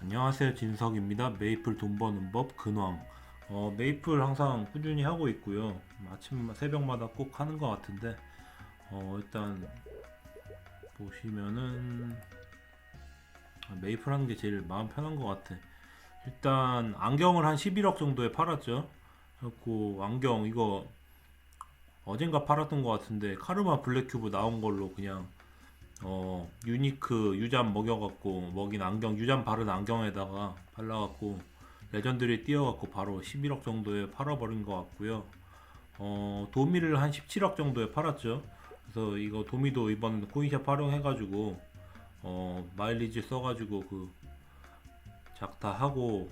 안녕하세요 진석입니다. 메이플 돈 버는 법 근황. 어, 메이플 항상 꾸준히 하고 있고요. 아침 새벽마다 꼭 하는 것 같은데 어, 일단 보시면은 아, 메이플 하는 게 제일 마음 편한 것 같아. 일단 안경을 한 11억 정도에 팔았죠. 그리고 안경 이거 어젠가 팔았던 것 같은데 카르마 블랙큐브 나온 걸로 그냥 어 유니크 유잠 먹여갖고 먹인 안경 유잠 바른 안경에다가 발라갖고 레전드리 띄워갖고 바로 11억 정도에 팔아버린 것 같고요. 어 도미를 한 17억 정도에 팔았죠. 그래서 이거 도미도 이번 코인샵 활용해가지고 어 마일리지 써가지고 그 작다하고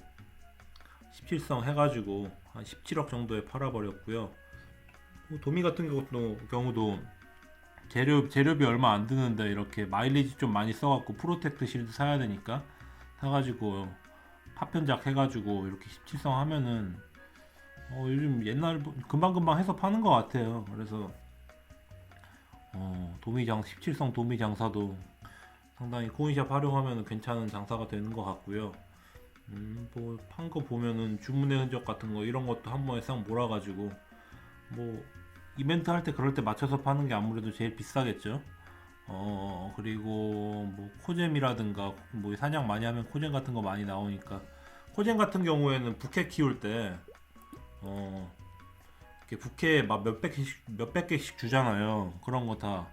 17성 해가지고 한 17억 정도에 팔아버렸고요. 뭐 도미 같은 경우도 재료 재료비 얼마 안 드는데 이렇게 마일리지 좀 많이 써갖고 프로텍트 실드 사야 되니까 사가지고 파편작 해가지고 이렇게 17성 하면은 어, 요즘 옛날 금방 금방 해서 파는 것 같아요. 그래서 어, 도미장 17성 도미 장사도 상당히 코인샵 활용하면 괜찮은 장사가 되는 것 같고요. 음, 뭐, 판 거 보면은 주문의 흔적 같은 거 이런 것도 한 번에 싹 몰아가지고 뭐 이벤트 할 때 그럴 때 맞춰서 파는 게 아무래도 제일 비싸겠죠. 어 그리고 뭐 코잼이라든가 뭐 사냥 많이 하면 코잼 같은 거 많이 나오니까 코잼 같은 경우에는 부캐 키울 때어 이렇게 부캐 막 몇백 개씩 몇백 개씩 주잖아요. 그런 거 다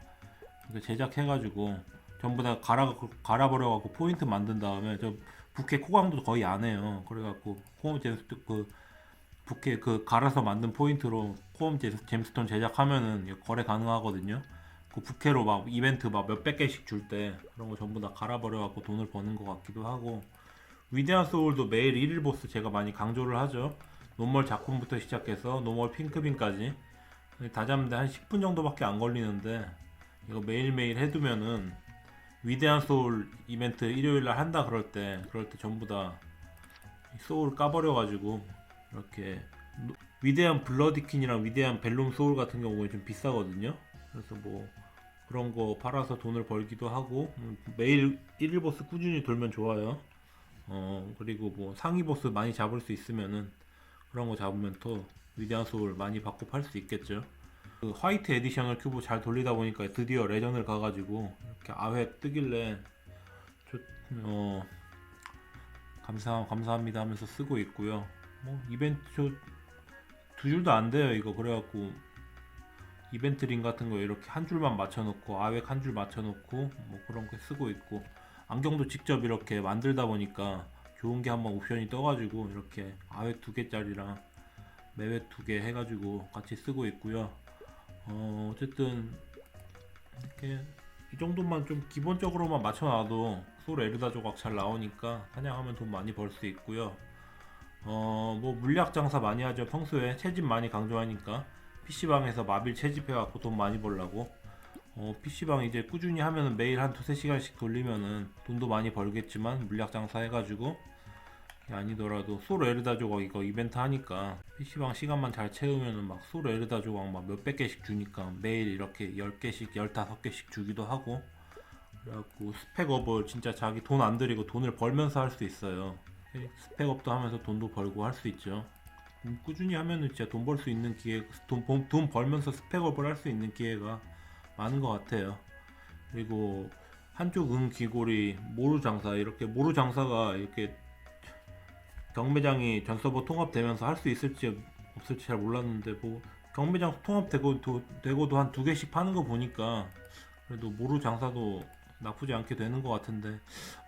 제작해가지고 전부 다 갈아 갈아버려갖고 포인트 만든 다음에 저 부캐 코강도 거의 안 해요. 그래갖고 코어 그 부캐 그 갈아서 만든 포인트로 제- 잼스톤 제작하면은 거래 가능하거든요. 그 부캐로 막 이벤트 막 몇백 개씩 줄 때 그런 거 전부 다 갈아버려 갖고 돈을 버는 것 같기도 하고 위대한 소울도 매일 1일 보스 제가 많이 강조를 하죠. 노멀 작품부터 시작해서 노멀 핑크빈까지 다 잡는데 한 10분 정도밖에 안 걸리는데 이거 매일매일 해두면은 위대한 소울 이벤트 일요일날 한다 그럴 때 그럴 때 전부 다 소울 까버려가지고 이렇게 노- 위대한 블러디킨이랑 위대한 벨룸 소울 같은 경우에 좀 비싸거든요. 그래서 뭐 그런 거 팔아서 돈을 벌기도 하고 음, 매일 1일 보스 꾸준히 돌면 좋아요. 어 그리고 뭐 상위 보스 많이 잡을 수 있으면은 그런 거 잡으면 또 위대한 소울 많이 받고 팔 수 있겠죠. 그 화이트 에디션을 큐브 잘 돌리다 보니까 드디어 레전을 가가지고 이렇게 아회 뜨길래 저, 어 감사 감사합니다 하면서 쓰고 있고요. 뭐 이벤트 저두 줄도 안 돼요 이거 그래갖고 이벤트 링 같은 거 이렇게 한 줄만 맞춰놓고 아획 한줄 맞춰놓고 뭐 그런 거 쓰고 있고 안경도 직접 이렇게 만들다 보니까 좋은 게 한번 옵션이 떠가지고 이렇게 아획 두 개짜리랑 매획 두개 해가지고 같이 쓰고 있고요. 어 어쨌든 이렇게 이 정도만 좀 기본적으로만 맞춰놔도 소울 에르다 조각 잘 나오니까 사냥하면 돈 많이 벌 수 있고요. 어, 뭐 물약 장사 많이 하죠. 평소에 채집 많이 강조하니까 PC방에서 마빌 채집해갖고 돈 많이 벌라고. 어, PC방 이제 꾸준히 하면은 매일 한 두세 시간씩 돌리면은 돈도 많이 벌겠지만 물약 장사 해가지고 아니더라도 소로 에르다 조각 이거 이벤트 하니까 PC방 시간만 잘 채우면은 막 소로 에르다 조각 막 몇백 개씩 주니까 매일 이렇게 10개씩 15개씩 주기도 하고 그래갖고 스펙업을 진짜 자기 돈 안 들이고 돈을 벌면서 할 수 있어요. 스펙업도 하면서 돈도 벌고 할 수 있죠. 음, 꾸준히 하면은 진짜 돈 벌 수 있는 기회, 돈, 벌- 돈 벌면서 스펙업을 할 수 있는 기회가 많은 것 같아요. 그리고 한쪽 은 귀골이 모루 장사 이렇게 모루 장사가 이렇게 경매장이 전 서버 통합되면서 할 수 있을지 없을지 잘 몰랐는데 뭐 경매장 통합되고 도, 되고도 한 두 개씩 파는 거 보니까 그래도 모루 장사도 나쁘지 않게 되는 것 같은데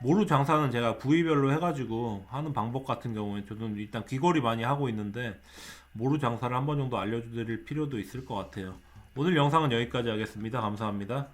모루 장사는 제가 부위별로 해가지고 하는 방법 같은 경우에 저는 일단 귀걸이 많이 하고 있는데 모루 장사를 한 번 정도 알려드릴 필요도 있을 것 같아요. 오늘 영상은 여기까지 하겠습니다. 감사합니다.